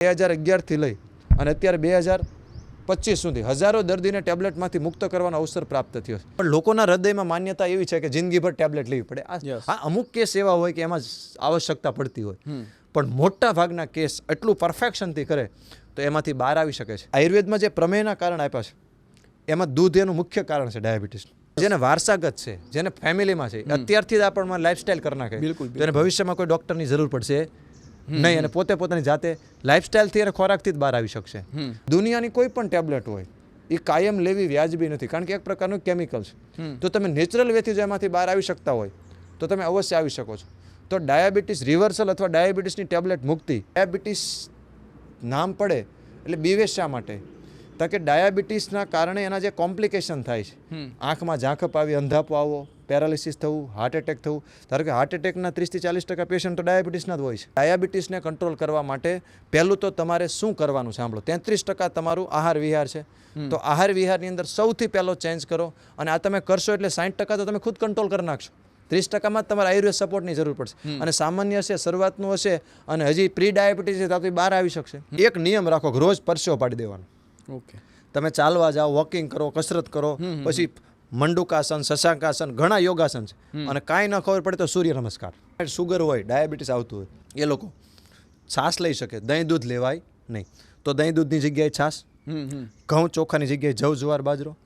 બે હજાર અગિયારથી લઈ અને અત્યારે બે હજાર પચીસ સુધી હજારો દર્દીને ટેબ્લેટમાંથી મુક્ત કરવાનો અવસર પ્રાપ્ત થયો છે. પણ લોકોના હૃદયમાં માન્યતા એવી છે કે જિંદગીભર ટેબ્લેટ લેવી પડે. આ અમુક કેસ એવા હોય કે એમાં આવશ્યકતા પડતી હોય. પણ મોટા ભાગના કેસ એટલું પરફેક્શનથી કરે તો એમાંથી બહાર આવી શકે છે. આયુર્વેદમાં જે પ્રમેયના કારણ આપ્યા છે એમાં દૂધ એનું મુખ્ય કારણ છે ડાયાબિટીસ. જેને વારસાગત છે જેને ફેમિલીમાં છે અત્યારથી જ આપણમાં લાઈફસ્ટાઈલ કરી નાખે. બિલકુલ, એને ભવિષ્યમાં કોઈ ડૉક્ટરની જરૂર પડશે. નહીં અને પોતે પોતાની જાતે લાઈફસ્ટાઈલથી અને ખોરાકથી જ બહાર આવી શકશે. દુનિયાની કોઈ પણ ટેબ્લેટ હોય એ કાયમ લેવી વ્યાજબી નથી કારણ કે એક પ્રકારનું કેમિકલ છે. તો તમે નેચરલ વેથી જો એમાંથી બહાર આવી શકતા હોય તો તમે અવશ્ય આવી શકો છો. તો ડાયાબિટીસ રિવર્સલ અથવા ડાયાબિટીસની ટેબ્લેટ મુક્તિ ડાયાબિટીસ નામ પડે એટલે બીવે શા માટે? તો કે ડાયાબિટીસના કારણે એના જે કોમ્પ્લિકેશન થાય છે. આંખમાં ઝાંખપ આવી અંધાપો આવો પેરાલિસિસ થવું હાર્ટ એટેક થવું. ધારો કે હાર્ટ એટેકના ત્રીસથી ચાલીસ ટકા પેશન્ટ તો ડાયાબિટીસના જ હોય છે. ડાયાબિટીસને કંટ્રોલ કરવા માટે પહેલું તો તમારે શું કરવાનું સાંભળો? તેત્રીસ ટકા તમારું આહાર વિહાર છે. તો આહાર વિહારની અંદર સૌથી પહેલો ચેન્જ કરો અને આ તમે કરશો એટલે સાઠ ટકા તો તમે ખુદ કંટ્રોલ કરી નાખશો. ત્રીસ ટકામાં જ તમારે આયુર્વેદ સપોર્ટની જરૂર પડશે. અને સામાન્ય હશે શરૂઆતનું હશે અને હજી પ્રી ડાયાબિટીસ છે તો બહાર આવી શકશે. એક નિયમ રાખો રોજ પરસેવો પાડી દેવાનો. ઓકે. તમે ચાલવા જાઓ વોકિંગ કરો કસરત કરો પછી મંડુકાસન શશાંકાસન ઘણા યોગાસન છે. અને કાંઈ ન ખબર પડે તો સૂર્ય નમસ્કાર. સુગર હોય ડાયાબિટીસ આવતું હોય એ લોકો છાશ લઈ શકે. દહીં દૂધ લેવાય નહીં. તો દહીં દૂધની જગ્યાએ છાશ હમ ઘઉં ચોખાની જગ્યાએ જવ જુવાર બાજરો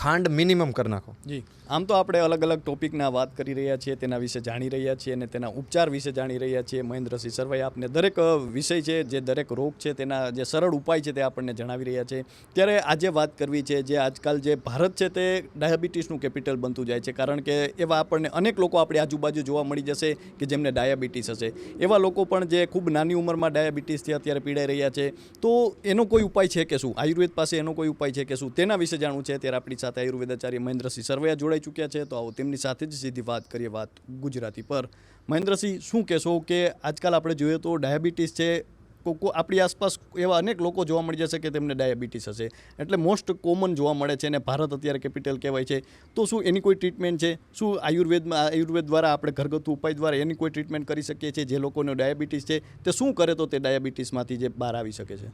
ખાંડ મિનિમમ કરી નાખો. જી. આમ તો આપણે અલગ અલગ ટોપિકના વાત કરી રહ્યા છીએ, તેના વિશે જાણી રહ્યા છીએ અને તેના ઉપચાર વિશે જાણી રહ્યા છીએ. મહેન્દ્રસિંહ સરવાઈ આપને દરેક વિષય છે, જે દરેક રોગ છે, તેના જે સરળ ઉપાય છે તે આપણને જણાવી રહ્યા છે. ત્યારે આજે વાત કરવી છે જે આજકાલ જે ભારત છે તે ડાયાબિટીસનું કેપિટલ બનતું જાય છે. કારણ કે એવા આપણને અનેક લોકો આપણી આજુબાજુ જોવા મળી જશે કે જેમને ડાયાબિટીસ હશે. એવા લોકો પણ જે ખૂબ નાની ઉંમરમાં ડાયાબિટીસથી અત્યારે પીડાઈ રહ્યા છે. તો એનો કોઈ ઉપાય છે કે શું? આયુર્વેદ પાસે એનો કોઈ ઉપાય છે કે શું? તેના વિશે જાણવું છે ત્યારે આપણી સાથે આયુર્વેદ આચાર્ય મહેન્દ્રસિંહ સરવૈયા જોડાઈ ચૂક્યા છે. તો આવો તેમની સાથે જ સીધી વાત કરીએ વાત ગુજરાતી પર. મહેન્દ્રસિંહ, શું કહેશો કે આજકાલ આપણે જોઈએ તો ડાયાબિટીસ છે કોકો આપણી આસપાસ એવા અનેક લોકો જોવા મળી જશે કે તેમને ડાયાબિટીસ હશે. એટલે મોસ્ટ કોમન જોવા મળે છે અને ભારત અત્યારે કેપિટલ કહેવાય છે. તો શું એની કોઈ ટ્રીટમેન્ટ છે? શું આયુર્વેદમાં, આયુર્વેદ દ્વારા આપણે ઘરગથ્થુ ઉપાય દ્વારા એની કોઈ ટ્રીટમેન્ટ કરી શકીએ છીએ જે લોકોને ડાયાબિટીસ છે? તે શું કરે તો તે ડાયાબિટીસમાંથી જે બહાર આવી શકે છે?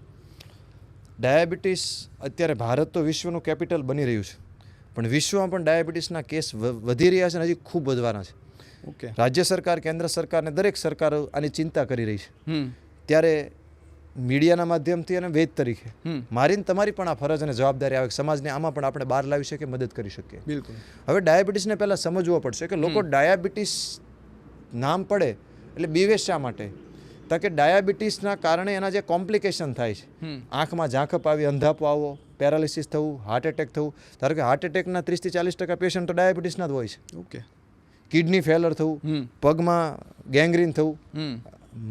ડાયાબિટીસ અત્યારે ભારત તો વિશ્વનું કેપિટલ બની રહ્યું છે. પણ વિશ્વમાં પણ ડાયાબિટીસના કેસ વધી રહ્યા છે અને હજી ખૂબ વધવાના છે. ઓકે. રાજ્ય સરકાર કેન્દ્ર સરકાર અને દરેક સરકારો આની ચિંતા કરી રહી છે. ત્યારે મીડિયાના માધ્યમથી અને વેદ તરીકે હમ. મારી તમારી પણ આ ફરજ અને જવાબદારી આવે સમાજને આમાં પણ આપણે બહાર લાવી શકીએ મદદ કરી શકીએ. બિલકુલ. હવે ડાયાબિટીસને પહેલાં સમજવો પડશે કે લોકો ડાયાબિટીસ નામ પડે એટલે બીવે શા માટે? તો કે ડાયાબિટીસના કારણે એના જે કોમ્પ્લિકેશન થાય છે. આંખમાં ઝાંખપ આવી અંધાપો આવવો પેરાલિસિસ થવું હાર્ટ એટેક થવું. ધારો કે હાર્ટ એટેકના ત્રીસથી ચાલીસ ટકા પેશન્ટ તો ડાયાબિટીસના જ હોય છે. ઓકે કિડની ફેલર થવું પગમાં ગેંગ્રીન થવું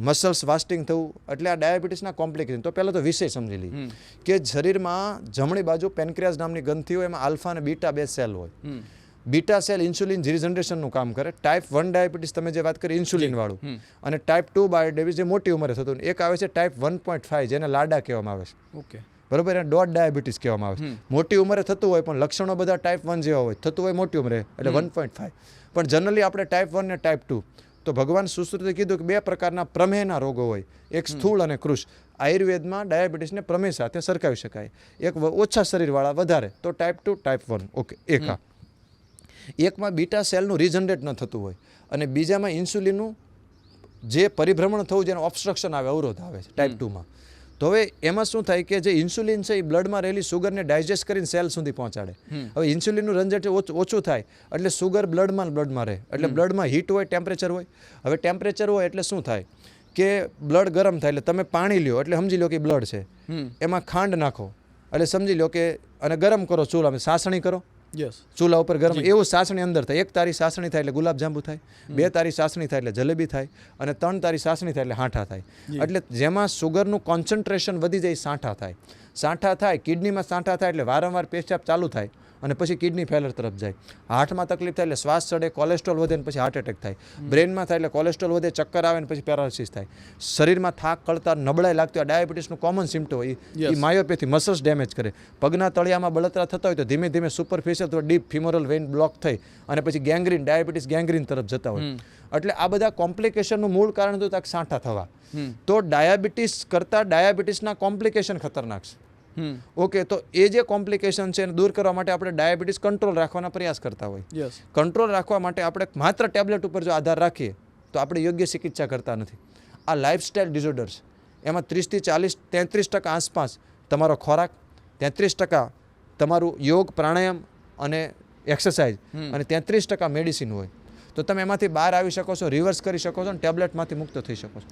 મસલ્સ વાસ્ટિંગ થવું એટલે આ ડાયાબિટીસના કોમ્પ્લિકેશન તો પહેલાં તો વિષય સમજી લઈએ. કે શરીરમાં જમણી બાજુ પેનક્રિયાસ નામની ગ્રંથિઓ એમાં આલ્ફા અને બીટા બે સેલ હોય. બીટા સેલ ઇન્સ્યુલિન રિજનરેશનનું કામ કરે. ટાઈપ વન ડાયાબિટીસ તમે જે વાત કરી ઇન્સ્યુલિનવાળું અને ટાઈપ ટુ બાયોડેબિટીસ જે મોટી ઉંમરે થતું એક આવે છે ટાઈપ વન પોઈન્ટ ફાઈવ જેને લાડા કહેવામાં આવે છે. ઓકે બરોબર? એને ડોટ ડાયાબિટીસ કહેવામાં આવે છે. મોટી ઉંમરે થતું હોય પણ લક્ષણો બધા ટાઈપ વન જેવા હોય. થતું હોય મોટી ઉંમરે એટલે વન પોઈન્ટ ફાઈવ પણ જનરલી આપણે ટાઈપ વન ને ટાઈપ ટુ તો ભગવાન સુશ્રુતે કીધું કે બે પ્રકારના પ્રમેહના રોગો હોય. એક સ્થૂળ અને કૃષ. આયુર્વેદમાં ડાયાબિટીસને પ્રમેહ સાથે સરખાવી શકાય. એક ઓછા શરીરવાળા વધારે. તો type two type one okay એક આ. એકમાં બીટા સેલનું રિજનરેટ ન થતું હોય. અને બીજામાં ઇન્સ્યુલિનનું જે પરિભ્રમણ થવું જેનું ઓબ્સ્ટ્રક્શન આવે અવરોધ આવે છે ટાઈપ ટુમાં તો હવે એમાં શું થાય કે જે ઇન્સ્યુલિન છે એ બ્લડમાં રહેલી સુગરને ડાયજેસ્ટ કરીને સેલ સુધી પહોંચાડે. હવે ઇન્સ્યુલિનનું રંજટ ઓછ- ઓછું થાય એટલે સુગર બ્લડમાં બ્લડમાં રહે. એટલે બ્લડમાં હીટ હોય ટેમ્પરેચર હોય. હવે ટેમ્પરેચર હોય એટલે શું થાય કે બ્લડ ગરમ થાય એટલે તમે પાણી લ્યો એટલે સમજી લો કે બ્લડ છે. એમાં ખાંડ નાખો. એટલે સમજી લો કે અને ગરમ કરો ચૂલામાં સાસણી કરો. યસ ચૂલા ઉપર ગરમ એવું સાસણી અંદર થાય. એક તારી સાસણી થાય એટલે ગુલાબજાંબુ થાય બે તારી સાસણી થાય એટલે જલેબી થાય અને ત્રણ તારી સાસણી થાય એટલે હાંઠા થાય. એટલે જેમાં સુગરનું કોન્સન્ટ્રેશન વધી જાય સાંઠા થાય. સાંઠા થાય કિડનીમાં સાંઠા થાય એટલે વારંવાર પેશાબ ચાલુ થાય. અને પછી કિડની ફેલર તરફ જાય. હાર્ટમાં તકલીફ થાય એટલે શ્વાસ ચડે કોલેસ્ટ્રોલ વધે ને પછી હાર્ટ એટેક થાય. બ્રેનમાં થાય એટલે કોલેસ્ટ્રોલ વધે ચક્કર આવે ને પછી પેરાલિસિસ થાય. શરીરમાં થાક કળતા નબળાઈ લાગતી હોય ડાયાબિટીસનું કોમન સિમ્ટો હોય એ માયોપેથી મસલ્સ ડેમેજ કરે. પગના તળિયામાં બળતરા થતા હોય તો ધીમે ધીમે સુપરફિશિયલ અથવા ડીપ ફિમોરલ વેઇન બ્લોક થઈ અને પછી ગેંગ્રીન ડાયાબિટીસ ગેંગ્રીન તરફ જતા હોય. એટલે આ બધા કોમ્પ્લિકેશનનું મૂળ કારણ તો તાક સાંઠા થવા. તો ડાયાબિટીસ કરતાં ડાયાબિટીસના કોમ્પ્લિકેશન ખતરનાક છે. ઓકે તો એ જે કોમ્પ્લિકેશન છે એને દૂર કરવા માટે આપણે ડાયાબિટીસ કંટ્રોલ રાખવાના પ્રયાસ કરતા હોય. કંટ્રોલ રાખવા માટે આપણે માત્ર ટેબ્લેટ ઉપર જો આધાર રાખીએ તો આપણે યોગ્ય ચિકિત્સા કરતા નથી. આ લાઇફસ્ટાઇલ ડિઝોર્ડર્સ એમાં ત્રીસથી ચાલીસ તેત્રીસ ટકા આસપાસ તમારો ખોરાક તેત્રીસ ટકા તમારું યોગ પ્રાણાયામ અને એક્સરસાઇઝ અને તેત્રીસ ટકા મેડિસિન હોય. તો તમે એમાંથી બહાર આવી શકો છો રિવર્સ કરી શકો છો અને ટેબ્લેટમાંથી મુક્ત થઈ શકો છો.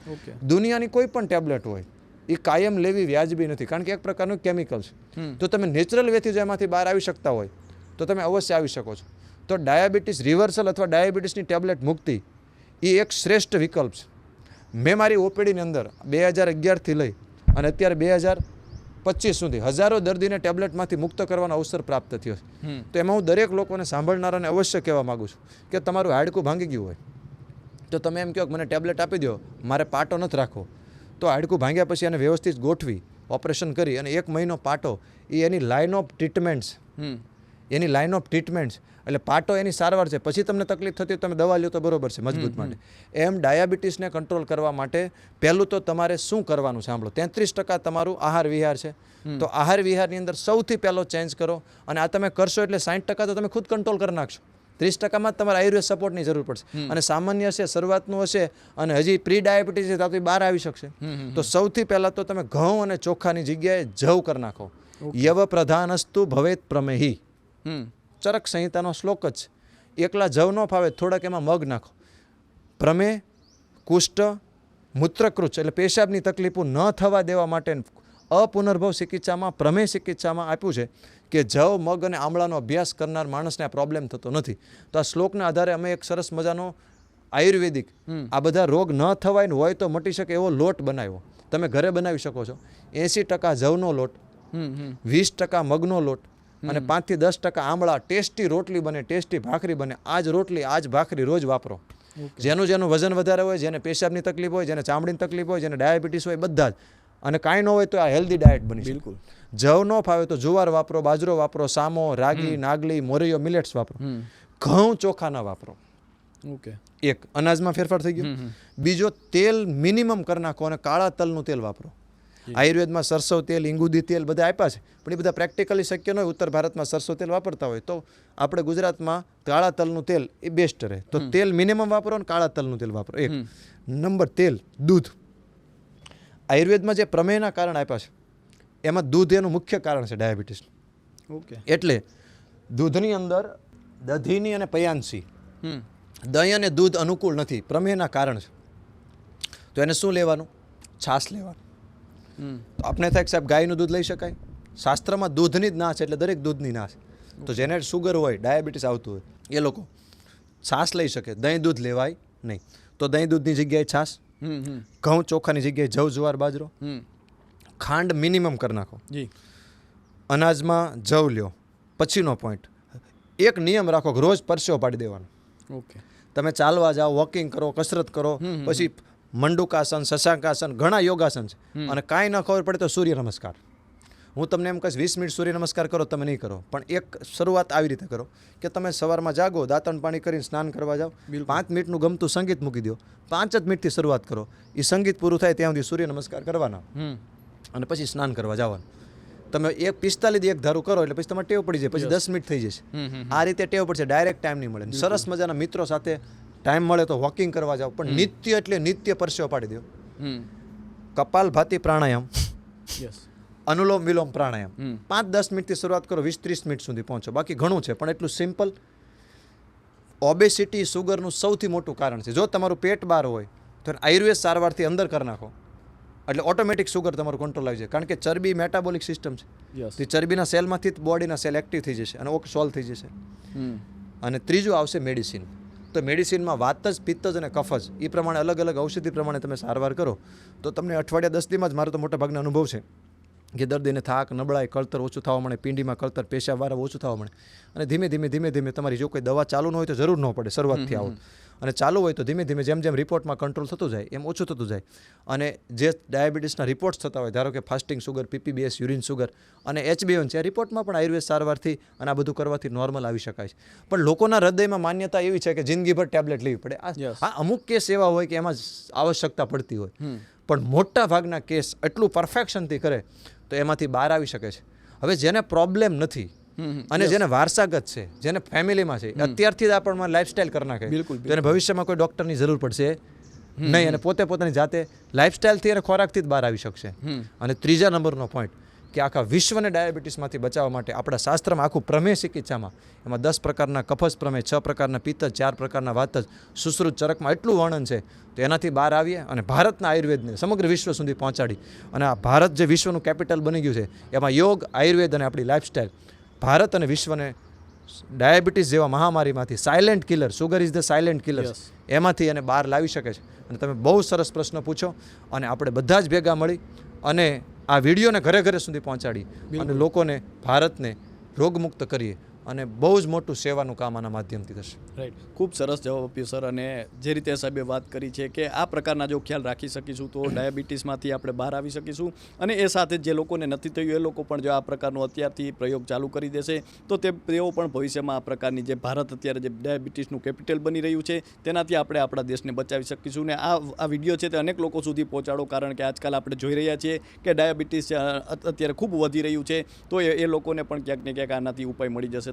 દુનિયાની કોઈ પણ ટેબ્લેટ હોય એ કાયમ લેવી વ્યાજબી નથી. કારણ કે એક પ્રકારનું કેમિકલ છે. તો તમે નેચરલ વેથી જો એમાંથી બહાર આવી શકતા હોય તો તમે અવશ્ય આવી શકો છો. તો ડાયાબિટીસ રિવર્સલ અથવા ડાયાબિટીસની ટેબ્લેટ મુક્તિ એ એક શ્રેષ્ઠ વિકલ્પ છે. મેં મારી ઓપીડીની અંદર બે હજાર અગિયારથી લઈ અને અત્યારે બે હજાર પચીસ સુધી હજારો દર્દીને ટેબ્લેટમાંથી મુક્ત કરવાનો અવસર પ્રાપ્ત થયો છે. તો એમાં હું દરેક લોકોને સાંભળનારાને અવશ્ય કહેવા માગું છું કે તમારું હાડકું ભાંગી ગયું હોય તો તમે એમ કહો કે મને ટેબ્લેટ આપી દો મારે પાટો નથી રાખવો. તો હાડકું ભાંગ્યા પછી એને વ્યવસ્થિત ગોઠવી ઓપરેશન કરી અને એક મહિનો પાટો એ એની લાઇન ઓફ ટ્રીટમેન્ટ્સ એની લાઇન ઓફ ટ્રીટમેન્ટ્સ એટલે પાટો એની સારવાર છે. પછી તમને તકલીફ થતી તમે દવા લ્યો તો બરોબર છે મજબૂત માટે. એમ ડાયાબિટીસને કંટ્રોલ કરવા માટે પહેલું તો તમારે શું કરવાનું સાંભળો. તેત્રીસ ટકા તમારું આહાર વિહાર છે. તો આહાર વિહારની અંદર સૌથી પહેલો ચેન્જ કરો અને આ તમે કરશો એટલે સાઠ ટકા તો તમે ખુદ કંટ્રોલ કરી નાખશો. ત્રીસ ટકામાં તમારે આયુર્વેદ સપોર્ટની જરૂર પડશે. અને સામાન્ય હશે શરૂઆતનું હશે અને હજી પ્રી ડાયાબિટીસ છે તો બહાર આવી શકશે. તો સૌથી પહેલાં તો તમે ઘઉં અને ચોખાની જગ્યાએ જવ કરી નાખો. યવ પ્રધાનસ્તુ ભવેત પ્રમેહી. ચરક સંહિતાનો શ્લોક જ છે. એકલા જવ ન ફાવે થોડાક એમાં મગ નાખો. પ્રમેહ કુષ્ઠ મૂત્રકૃચ એટલે પેશાબની તકલીફો ન થવા દેવા માટે અપુનર્ભવ ચિકિત્સામાં પ્રમેહ ચિકિત્સામાં આપ્યું છે. કે જવ મગ અને આમળાનો અભ્યાસ કરનાર માણસને આ પ્રોબ્લેમ થતો નથી. તો આ શ્લોકના આધારે અમે એક સરસ મજાનો આયુર્વેદિક આ બધા રોગ ન થવાય ને હોય તો મટી શકે એવો લોટ બનાવ્યો. તમે ઘરે બનાવી શકો છો. એંસી ટકા જવનો લોટ વીસ ટકા મગનો લોટ અને પાંચથી દસ ટકા આમળા ટેસ્ટી રોટલી બને ટેસ્ટી ભાખરી બને. આજ રોટલી આજ ભાખરી રોજ વાપરો. જેનું જેનું વજન વધારે હોય જેને પેશાબની તકલીફ હોય જેને ચામડીની તકલીફ હોય જેને ડાયાબિટીસ હોય બધા જ. અને કાંઈ ન હોય તો આ હેલ્ધી ડાયટ બની બિલકુલ. જવ ન ફાવે તો જુવાર વાપરો બાજરો વાપરો સામો રાગી નાગલી મોરૈયો મિલેટ્સ વાપરો. ઘઉં ઘઉં ચોખાના વાપરો. ઓકે. એક અનાજમાં ફેરફાર થઈ ગયો. બીજો તેલ મિનિમમ કરી નાખો અને કાળા તલનું તેલ વાપરો. આયુર્વેદમાં સરસવ તેલ ઇંગુદી તેલ બધા આપ્યા છે. પણ એ બધા પ્રેક્ટિકલી શક્ય ન હોય. ઉત્તર ભારતમાં સરસવ તેલ વાપરતા હોય. તો આપણે ગુજરાતમાં કાળા તલનું તેલ એ બેસ્ટ રહે. તો તેલ મિનિમમ વાપરો અને કાળા તલનું તેલ વાપરો. એક. નંબર તેલ દૂધ. આયુર્વેદમાં જે પ્રમેયના કારણ આપ્યા છે એમાં દૂધ એનું મુખ્ય કારણ છે ડાયાબિટીસનું ઓકે. એટલે દૂધની અંદર દધીની અને પયાંસી. દહીં અને દૂધ અનુકૂળ નથી પ્રમેયના કારણ છે. તો એને શું લેવાનું? છાશ લેવાનું. તો આપણે થાય કે સાહેબ ગાયનું દૂધ લઈ શકાય? શાસ્ત્રમાં દૂધની જ ના છે એટલે દરેક દૂધની ના છે તો જેને સુગર હોય ડાયાબિટીસ આવતું હોય એ લોકો છાશ લઈ શકે દહીં દૂધ લેવાય નહીં. તો દહીં દૂધની જગ્યાએ છાશ ઘઉં ચોખાની જગ્યાએ જવ જુવાર બાજરો. ખાંડ મિનિમમ કરી નાખો. જી. અનાજમાં જવ લ્યો. પછીનો પોઈન્ટ એક નિયમ રાખો કે રોજ પરસેવો પાડી દેવાનો. ઓકે. તમે ચાલવા જાઓ વોકિંગ કરો કસરત કરો પછી મંડુકાસન શશાંકાસન ઘણા યોગાસન છે. અને કાંઈ ન ખબર પડે તો સૂર્ય નમસ્કાર. હું તમને એમ કહીશ વીસ મિનિટ સૂર્ય નમસ્કાર કરો તમે નહીં કરો. પણ એક શરૂઆત આવી રીતે કરો કે તમે સવારમાં જાગો દાંતણ પાણી કરીને સ્નાન કરવા જાઓ પાંચ મિનિટનું ગમતું સંગીત મૂકી દો પાંચ જ મિનિટથી શરૂઆત કરો. એ સંગીત પૂરું થાય ત્યાં સુધી સૂર્ય નમસ્કાર કરવાના. અને પછી સ્નાન કરવા જવાનું. તમે એક પિસ્તાલીસ એક ધારું કરો એટલે પછી તમારે ટેવ પડી જાય પછી દસ મિનિટ થઈ જશે. આ રીતે ટેવ પડશે ડાયરેક્ટ ટાઈમ નહીં મળે. સરસ મજાના મિત્રો સાથે ટાઈમ મળે તો વોકિંગ કરવા જાઓ પણ નિત્ય એટલે નિત્ય પરસેવો પાડી દો. કપાલ ભાતી પ્રાણાયામ. યસ અનુલોમ વિલોમ પ્રાણાયામ. પાંચ દસ મિનિટથી શરૂઆત કરો વીસ ત્રીસ મિનિટ સુધી પહોંચો. બાકી ઘણું છે પણ એટલું સિમ્પલ. ઓબેસિટી સુગરનું સૌથી મોટું કારણ છે. જો તમારું પેટ બહાર હોય તો આયુર્વેદ સારવારથી અંદર કરી નાખો. એટલે ઓટોમેટિક સુગર તમારું કંટ્રોલ આવી જાય. કારણ કે ચરબી મેટાબોલિક સિસ્ટમ છે. તે ચરબીના સેલમાંથી જ બોડીના સેલ એક્ટિવ થઈ જશે અને ઓક સોલ્વ થઈ જશે. અને ત્રીજું આવશે મેડિસિન તો મેડિસિનમાં વાત જ પિત્ત જ અને કફ જ એ પ્રમાણે અલગ અલગ ઔષધિ પ્રમાણે તમે સારવાર કરો તો તમને અઠવાડિયા દસ દીમાં જ મારો તો મોટા ભાગનો અનુભવ છે. કે દર્દીને થાક નબળાઈ કળતર ઓછું થવા મળે પિંડીમાં કળતર પેશાબવારા ઓછું થવા મળે. અને ધીમે ધીમે ધીમે ધીમે તમારી જો કોઈ દવા ચાલુ ન હોય તો જરૂર ન પડે શરૂઆતથી આવો. અને ચાલુ હોય તો ધીમે ધીમે જેમ જેમ રિપોર્ટમાં કંટ્રોલ થતું જાય એમ ઓછું થતું જાય. અને જે ડાયાબિટીસના રિપોર્ટ્સ થતા હોય ધારો કે fasting sugar PPBS urine sugar અને એચબીઓન છે આ રિપોર્ટમાં પણ આયુર્વેદ સારવારથી અને આ બધું કરવાથી નોર્મલ આવી શકાય છે. પણ લોકોના હૃદયમાં માન્યતા એવી છે કે જિંદગીભર ટેબ્લેટ લેવી પડે. આ અમુક કેસ એવા હોય કે એમાં આવશ્યકતા પડતી હોય. પણ મોટા ભાગના કેસ એટલું પરફેક્શનથી કરે તો એમાંથી બહાર આવી શકે છે. હવે જેને પ્રોબ્લેમ નથી અને જેને વારસાગત છે જેને ફેમિલીમાં છે અત્યારથી જ આપણમાં લાઈફસ્ટાઈલ કરી નાખે. બિલકુલ, તો એને ભવિષ્યમાં કોઈ ડૉક્ટરની જરૂર પડશે. નહીં અને પોતે પોતાની જાતે લાઈફસ્ટાઈલથી અને ખોરાકથી જ બહાર આવી શકશે. અને ત્રીજા નંબરનો પોઈન્ટ કે આખા વિશ્વને ડાયાબિટીસમાંથી બચાવવા માટે આપણા શાસ્ત્રમાં આખું પ્રમેય ચિકિત્સામાં એમાં દસ પ્રકારના કફસ પ્રમેય છ પ્રકારના પિત્ત ચાર પ્રકારના વાત જ સુશ્રુત ચરકમાં એટલું વર્ણન છે તો એનાથી બહાર આવીએ અને ભારતના આયુર્વેદને સમગ્ર વિશ્વ સુધી પહોંચાડી. અને આ ભારત જે વિશ્વનું કેપિટલ બની ગયું છે એમાં યોગ આયુર્વેદ અને આપણી લાઇફસ્ટાઇલ ભારત અને વિશ્વને ડાયાબિટીસ જેવા મહામારીમાંથી silent killer sugar is the silent killer એમાંથી એને બહાર લાવી શકે છે. અને તમે બહુ સરસ પ્રશ્ન પૂછો અને આપણે બધા જ ભેગા મળી અને આ વિડીયોને ઘરે ઘરે સુધી પહોંચાડી અને લોકોને ભારતને રોગમુક્ત કરીએ. અને બહુ જ મોટું સેવાનું કામ આના માધ્યમથી થશે. રાઈટ ખૂબ સરસ જવાબ આપ્યો, સર. અને જે રીતે સાહેબે વાત કરી છે કે આ પ્રકારના જો ખ્યાલ રાખી શકીશું તો ડાયાબિટીસમાંથી આપણે બહાર આવી શકીશું. અને એ સાથે જે લોકોને નથી થયું, એ લોકો પણ જો આ પ્રકારનો અત્યારથી પ્રયોગ ચાલુ કરી દેશે, તો તે તેઓ પણ ભવિષ્યમાં આ પ્રકારની જે ભારત અત્યારે જે ડાયાબિટીસનું કેપિટલ બની રહ્યું છે, તેનાથી આપણે આપણા દેશને બચાવી શકીશું. ને આ આ વીડિયો છે તે અનેક લોકો સુધી પહોંચાડો, કારણ કે આજકાલ આપણે જોઈ રહ્યા છીએ કે ડાયાબિટીસ અત્યારે ખૂબ વધી રહ્યું છે, તો એ લોકોને પણ ક્યાંક ને ક્યાંક આનાથી ઉપાય મળી જશે.